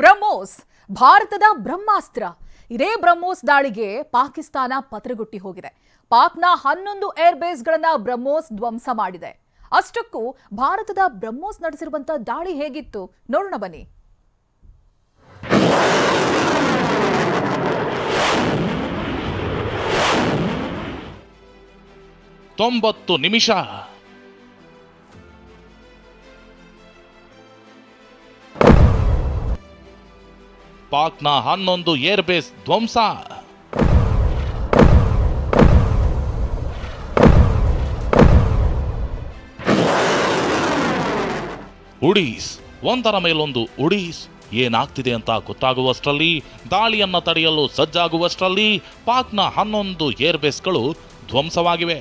ಬ್ರಹ್ಮೋಸ್, ಭಾರತದ ಬ್ರಹ್ಮಾಸ್ತ್ರ. ಇದೇ ಬ್ರಹ್ಮೋಸ್ ದಾಳಿಗೆ ಪಾಕಿಸ್ತಾನ ಪತ್ರಗುಟ್ಟಿ ಹೋಗಿದೆ. ಪಾಕ್ನ ಹನ್ನೊಂದು ಏರ್ ಬೇಸ್ಗಳನ್ನ ಬ್ರಹ್ಮೋಸ್ ಧ್ವಂಸ ಮಾಡಿದೆ. ಅಷ್ಟಕ್ಕೂ ಭಾರತದ ಬ್ರಹ್ಮೋಸ್ ನಡೆಸಿರುವಂತಹ ದಾಳಿ ಹೇಗಿತ್ತು? ನೋಡೋಣ ಬನ್ನಿ. ತೊಂಬತ್ತು ನಿಮಿಷ ಪಾಕ್ನ ಹನ್ನೊಂದು ಏರ್ಬೇಸ್ ಧ್ವಂಸ. ಉಡೀಸ್, ಒಂದರ ಮೇಲೊಂದು ಉಡೀಸ್. ಏನಾಗ್ತಿದೆ ಅಂತ ಗೊತ್ತಾಗುವಷ್ಟರಲ್ಲಿ, ದಾಳಿಯನ್ನು ತಡೆಯಲು ಸಜ್ಜಾಗುವಷ್ಟರಲ್ಲಿ ಪಾಕ್ನ ಹನ್ನೊಂದು ಏರ್ಬೇಸ್ಗಳು ಧ್ವಂಸವಾಗಿವೆ.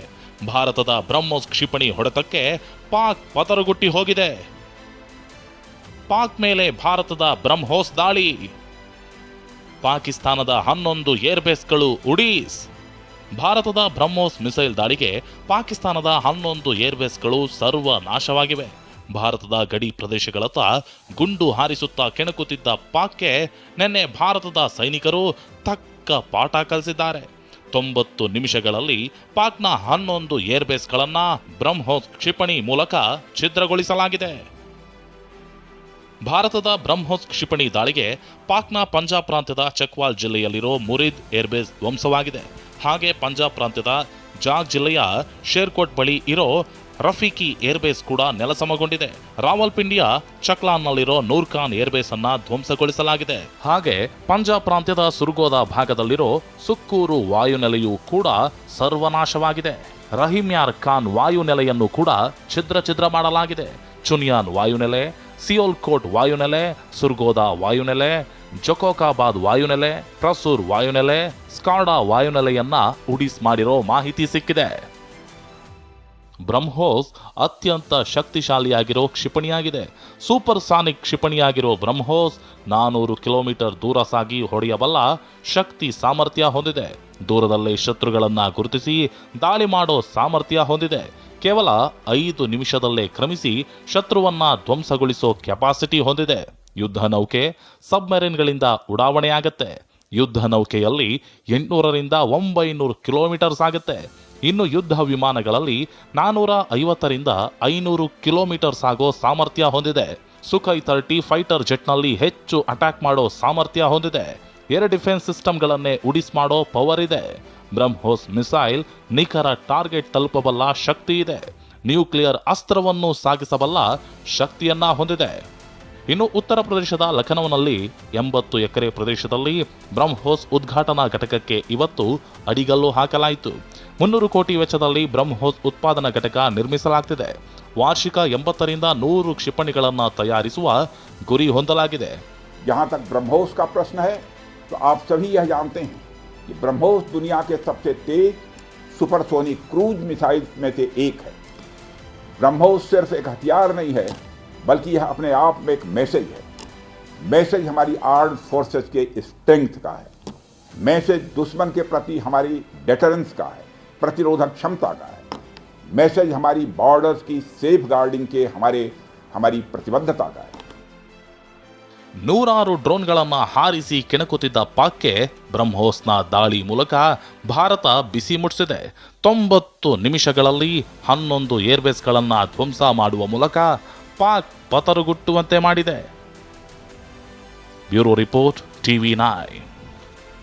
ಭಾರತದ ಬ್ರಹ್ಮೋಸ್ ಕ್ಷಿಪಣಿ ಹೊಡೆತಕ್ಕೆ ಪಾಕ್ ಪತರುಗುಟ್ಟಿ ಹೋಗಿದೆ. ಪಾಕ್ ಮೇಲೆ ಭಾರತದ ಬ್ರಹ್ಮೋಸ್ ದಾಳಿ. ಪಾಕಿಸ್ತಾನದ ಹನ್ನೊಂದು ಏರ್ಬೇಸ್ಗಳು ಉಡೀಸ್. ಭಾರತದ ಬ್ರಹ್ಮೋಸ್ ಮಿಸೈಲ್ ದಾಳಿಗೆ ಪಾಕಿಸ್ತಾನದ ಹನ್ನೊಂದು ಏರ್ಬೇಸ್ಗಳು ಸರ್ವನಾಶವಾಗಿವೆ. ಭಾರತದ ಗಡಿ ಪ್ರದೇಶಗಳತ್ತ ಗುಂಡು ಹಾರಿಸುತ್ತಾ ಕೆಣಕುತ್ತಿದ್ದ ಪಾಕ್ಗೆ ನಿನ್ನೆ ಭಾರತದ ಸೈನಿಕರು ತಕ್ಕ ಪಾಠ ಕಲಿಸಿದ್ದಾರೆ. ತೊಂಬತ್ತು ನಿಮಿಷಗಳಲ್ಲಿ ಪಾಕ್ನ ಹನ್ನೊಂದು ಏರ್ಬೇಸ್ಗಳನ್ನು ಬ್ರಹ್ಮೋಸ್ ಕ್ಷಿಪಣಿ ಮೂಲಕ ಛಿದ್ರಗೊಳಿಸಲಾಗಿದೆ. ಭಾರತದ ಬ್ರಹ್ಮೋಸ್ ಕ್ಷಿಪಣಿ ದಾಳಿಗೆ ಪಾಕ್ನ ಪಂಜಾಬ್ ಪ್ರಾಂತ್ಯದ ಚಕ್ವಾಲ್ ಜಿಲ್ಲೆಯಲ್ಲಿರೋ ಮುರಿದ್ ಏರ್ಬೇಸ್ ಧ್ವಂಸವಾಗಿದೆ. ಹಾಗೆ ಪಂಜಾಬ್ ಪ್ರಾಂತ್ಯದ ಜಾಗ್ ಜಿಲ್ಲೆಯ ಶೇರ್ಕೋಟ್ ಬಳಿ ಇರೋ ರಫೀಕಿ ಏರ್ಬೇಸ್ ಕೂಡ ನೆಲಸಮಗೊಂಡಿದೆ. ರಾವಲ್ಪಿಂಡಿಯ ಚಕ್ಲಾನ್ನಲ್ಲಿರೋ ನೂರ್ ಖಾನ್ ಏರ್ಬೇಸ್ ಅನ್ನ ಧ್ವಂಸಗೊಳಿಸಲಾಗಿದೆ. ಹಾಗೆ ಪಂಜಾಬ್ ಪ್ರಾಂತ್ಯದ ಸುರ್ಗೋದ ಭಾಗದಲ್ಲಿರೋ ಸುಕ್ಕೂರು ವಾಯುನೆಲೆಯೂ ಕೂಡ ಸರ್ವನಾಶವಾಗಿದೆ. ರಹಿಮ್ಯಾರ್ ಖಾನ್ ವಾಯುನೆಲೆಯನ್ನು ಕೂಡ ಛಿದ್ರ ಛಿದ್ರ ಮಾಡಲಾಗಿದೆ. ಚುನಿಯಾನ್ ವಾಯುನೆಲೆ ಸಿಯೋಲ್ಕೋಟ್ ವಾಯುನೆಲೆ ಸುರ್ಗೋದ ವಾಯುನೆಲೆ ಜೊಕೋಕಾಬಾದ್ ವಾಯುನೆಲೆ ಪ್ರಸೂರ್ ವಾಯುನೆಲೆ ಸ್ಕಾಡಾ ವಾಯುನೆಲೆಯನ್ನ ಉಡಿಸ್ ಮಾಡಿರೋ ಮಾಹಿತಿ ಸಿಕ್ಕಿದೆ. ಬ್ರಹ್ಮೋಸ್ ಅತ್ಯಂತ ಶಕ್ತಿಶಾಲಿಯಾಗಿರೋ ಕ್ಷಿಪಣಿಯಾಗಿದೆ. ಸೂಪರ್ ಸಾನಿಕ್ ಕ್ಷಿಪಣಿಯಾಗಿರೋ ಬ್ರಹ್ಮೋಸ್ ನಾನೂರು ಕಿಲೋಮೀಟರ್ ದೂರ ಸಾಗಿ ಹೊಡೆಯಬಲ್ಲ ಶಕ್ತಿ ಸಾಮರ್ಥ್ಯ ಹೊಂದಿದೆ. ದೂರದಲ್ಲೇ ಶತ್ರುಗಳನ್ನ ಗುರುತಿಸಿ ದಾಳಿ ಮಾಡೋ ಸಾಮರ್ಥ್ಯ ಹೊಂದಿದೆ. ಕೇವಲ ಐದು ನಿಮಿಷದಲ್ಲೇ ಕ್ರಮಿಸಿ ಶತ್ರುವನ್ನ ಧ್ವಂಸಗೊಳಿಸೋ ಕೆಪಾಸಿಟಿ ಹೊಂದಿದೆ. ಯುದ್ಧ ನೌಕೆ ಸಬ್ಮರೀನ್ಗಳಿಂದ ಉಡಾವಣೆಯಾಗತ್ತೆ. ಯುದ್ಧ ನೌಕೆಯಲ್ಲಿ ಎಂಟುನೂರರಿಂದ ಒಂಬೈನೂರು ಕಿಲೋಮೀಟರ್ ಸಾಗುತ್ತೆ ಇನ್ನು ಯುದ್ಧ ವಿಮಾನಗಳಲ್ಲಿ ನಾನೂರ ಐವತ್ತರಿಂದ ಐನೂರು ಕಿಲೋಮೀಟರ್ ಸಾಗೋ ಸಾಮರ್ಥ್ಯ ಹೊಂದಿದೆ. ಸುಖೈ ತರ್ಟಿ ಫೈಟರ್ ಜೆಟ್ನಲ್ಲಿ ಹೆಚ್ಚು ಅಟ್ಯಾಕ್ ಮಾಡೋ ಸಾಮರ್ಥ್ಯ ಹೊಂದಿದೆ. ಏರ್ ಡಿಫೆನ್ಸ್ ಸಿಸ್ಟಮ್ಗಳನ್ನೇ ಉಡಿಸ್ ಮಾಡೋ ಪವರ್ ಇದೆ. ಬ್ರಹ್ಮೋಸ್ ಮಿಸೈಲ್ ನಿಖರ ಟಾರ್ಗೆಟ್ ತಲುಪಬಲ್ಲ ಶಕ್ತಿ ಇದೆ. ನ್ಯೂಕ್ಲಿಯರ್ ಅಸ್ತ್ರವನ್ನು ಸಾಗಿಸಬಲ್ಲ ಶಕ್ತಿಯನ್ನ ಹೊಂದಿದೆ. ಇನ್ನು ಉತ್ತರ ಪ್ರದೇಶದ ಲಖನೌನಲ್ಲಿ ಎಂಬತ್ತು ಎಕರೆ ಪ್ರದೇಶದಲ್ಲಿ ಬ್ರಹ್ಮೋಸ್ ಉದ್ಘಾಟನಾ ಘಟಕಕ್ಕೆ ಇವತ್ತು ಅಡಿಗಲ್ಲು ಹಾಕಲಾಯಿತು. ಮುನ್ನೂರು ಕೋಟಿ ವೆಚ್ಚದಲ್ಲಿ ಬ್ರಹ್ಮೋಸ್ ಉತ್ಪಾದನಾ ಘಟಕ ನಿರ್ಮಿಸಲಾಗ್ತಿದೆ ವಾರ್ಷಿಕ ಎಂಬತ್ತರಿಂದ ನೂರು ಕ್ಷಿಪಣಿಗಳನ್ನು ತಯಾರಿಸುವ ಗುರಿ ಹೊಂದಲಾಗಿದೆ जहाँ तक ब्रह्मोस का प्रश्न है तो आप सभी यह जानते हैं कि ब्रह्मोस दुनिया के सबसे तेज सुपरसोनिक क्रूज मिसाइल्स में से एक है ब्रह्मोस सिर्फ एक हथियार नहीं है बल्कि यह अपने आप में एक मैसेज है मैसेज हमारी आर्म्ड फोर्सेस के स्ट्रेंथ का है मैसेज दुश्मन के प्रति हमारी डेटरेंस का है प्रतिरोधक क्षमता का है मैसेज हमारी बॉर्डर्स की सेफ गार्डिंग के हमारे हमारी प्रतिबद्धता का है ನೂರಾರು ಡ್ರೋನ್ಗಳನ್ನು ಹಾರಿಸಿ ಕೆಣಕುತ್ತಿದ್ದ ಪಾಕ್ಗೆ ಬ್ರಹ್ಮೋಸ್ನ ದಾಳಿ ಮೂಲಕ ಭಾರತ ಬಿಸಿ ಮುಟ್ಟಿಸಿದೆ ತೊಂಬತ್ತು ನಿಮಿಷಗಳಲ್ಲಿ ಹನ್ನೊಂದು ಏರ್ಬೇಸ್ಗಳನ್ನು ಧ್ವಂಸ ಮಾಡುವ ಮೂಲಕ ಪಾಕ್ ಪತರುಗುಟ್ಟುವಂತೆ ಮಾಡಿದೆ ಬ್ಯೂರೋ ರಿಪೋರ್ಟ್ ಟಿವಿ ನೈನ್